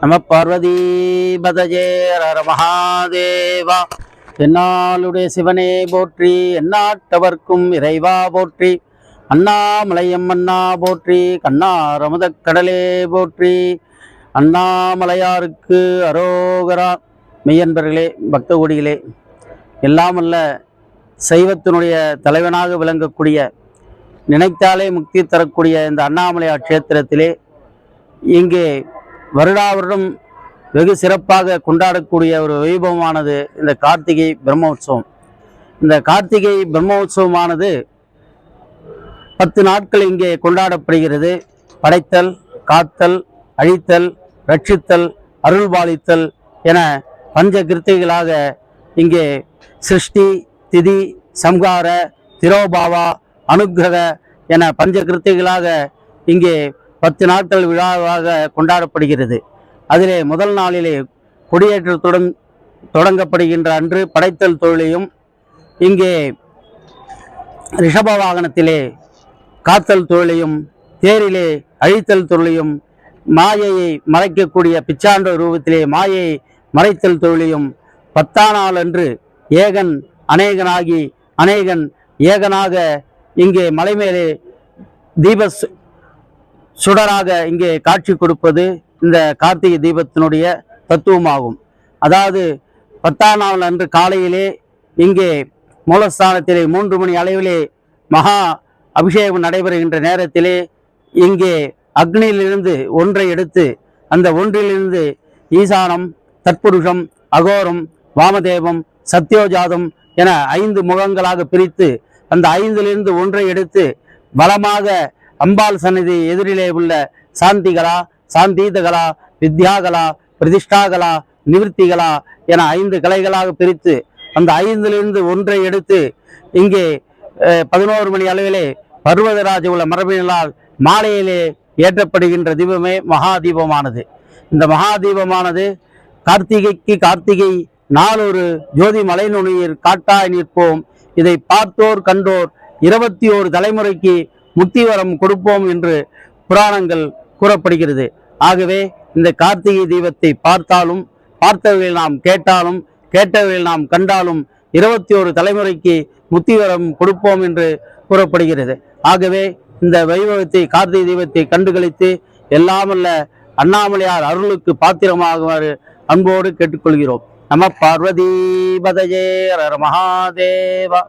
நம பார்வதி ஹர மகாதேவா. என்னாளுடைய சிவனே போற்றி எந்நாட்டவர்க்கும் இறைவா போற்றி அண்ணாமலையம் அண்ணா போற்றி கண்ணார் கடலே போற்றி. அண்ணாமலையாருக்கு அரோகரா. மெய்யன்பர்களே பக்த கோடிகளே எல்லாமல்ல சைவத்தினுடைய தலைவனாக விளங்கக்கூடிய நினைத்தாலே முக்தி தரக்கூடிய இந்த அண்ணாமலையார் க்ஷேத்திரத்திலே இங்கே வருடா வருடம் வெகு சிறப்பாக கொண்டாடக்கூடிய ஒரு வைபவமானது இந்த கார்த்திகை பிரம்மோற்சவம் இந்த கார்த்திகை பிரம்மோற்சவமானது பத்து நாட்கள் இங்கே கொண்டாடப்படுகிறது. படைத்தல் காத்தல் அழித்தல் ரட்சித்தல் அருள்பாலித்தல் என பஞ்ச கிருத்திகளாக இங்கே சிருஷ்டி திதி சம்ஹார திரோபாவா அனுக்கிரக என பஞ்ச கிருத்திகளாக இங்கே பத்து நாட்கள் விழாவாக கொண்டாடப்படுகிறது. அதிலே முதல் நாளிலே கொடியேற்றத்துடன் தொடங்கப்படுகின்ற அன்று படைத்தல் தொழிலையும் இங்கே ரிஷப வாகனத்திலே காத்தல் தொழிலையும் தேரிலே அழித்தல் தொழிலையும் மாயையை மறைக்கக்கூடிய பிச்சாண்ட ரூபத்திலே மாயை மறைத்தல் தொழிலையும் பத்தாம் நாள் அன்று ஏகன் அநேகனாகி அநேகன் ஏகனாக இங்கே மலை மேலே தீப சுடராக இங்கே காட்சி கொடுப்பது இந்த கார்த்திகை தீபத்தினுடைய தத்துவமாகும். அதாவது பத்தாம் நாள் அன்று காலையிலே இங்கே மூலஸ்தானத்திலே மூன்று மணி அளவிலே மகா அபிஷேகம் நடைபெறுகின்ற நேரத்திலே இங்கே அக்னியிலிருந்து ஒன்றை எடுத்து அந்த ஒன்றிலிருந்து ஈசானம் தற்புருஷம் அகோரம் வாமதேவம் சத்யோஜாதம் என ஐந்து முகங்களாக பிரித்து அந்த ஐந்திலிருந்து ஒன்றை எடுத்து பலமாக அம்பாள் சந்நிதி எதிரிலே உள்ள சாந்திகலா சாந்தீதகலா வித்யாகலா பிரதிஷ்டாகலா நிவிருத்திகலா என ஐந்து கலைகளாக பிரித்து அந்த ஐந்திலிருந்து ஒன்றை எடுத்து இங்கே பதினோரு மணி அளவிலே பர்வதராஜ உள்ள மரபினலால் மாலையிலே ஏற்றப்படுகின்ற தீபமே மகா தீபமானது இந்த மகா தீபமானது கார்த்திகைக்கு கார்த்திகை நாளொரு ஜோதி மலை நுனியில் காட்டாய் நிற்போம். இதை பார்த்தோர் கண்டோர் இருபத்தி ஓரு தலைமுறைக்கு முக்திவரம் கொடுப்போம் என்று புராணங்கள் கூறப்படுகிறது. ஆகவே இந்த கார்த்திகை தீபத்தை பார்த்தாலும் பார்த்தவர்கள் நாம் கேட்டாலும் கேட்டவர்கள் நாம் கண்டாலும் இருபத்தி ஒரு தலைமுறைக்கு முத்திவரம் கொடுப்போம் என்று கூறப்படுகிறது. ஆகவே இந்த வைபவத்தை கார்த்திகை தீபத்தை கண்டுகளித்து எல்லாமல்ல அண்ணாமலையார் அருளுக்கு பாத்திரமாகுமாறு அன்போடு கேட்டுக்கொள்கிறோம். நம பார்வதி பதஜே மகாதேவா.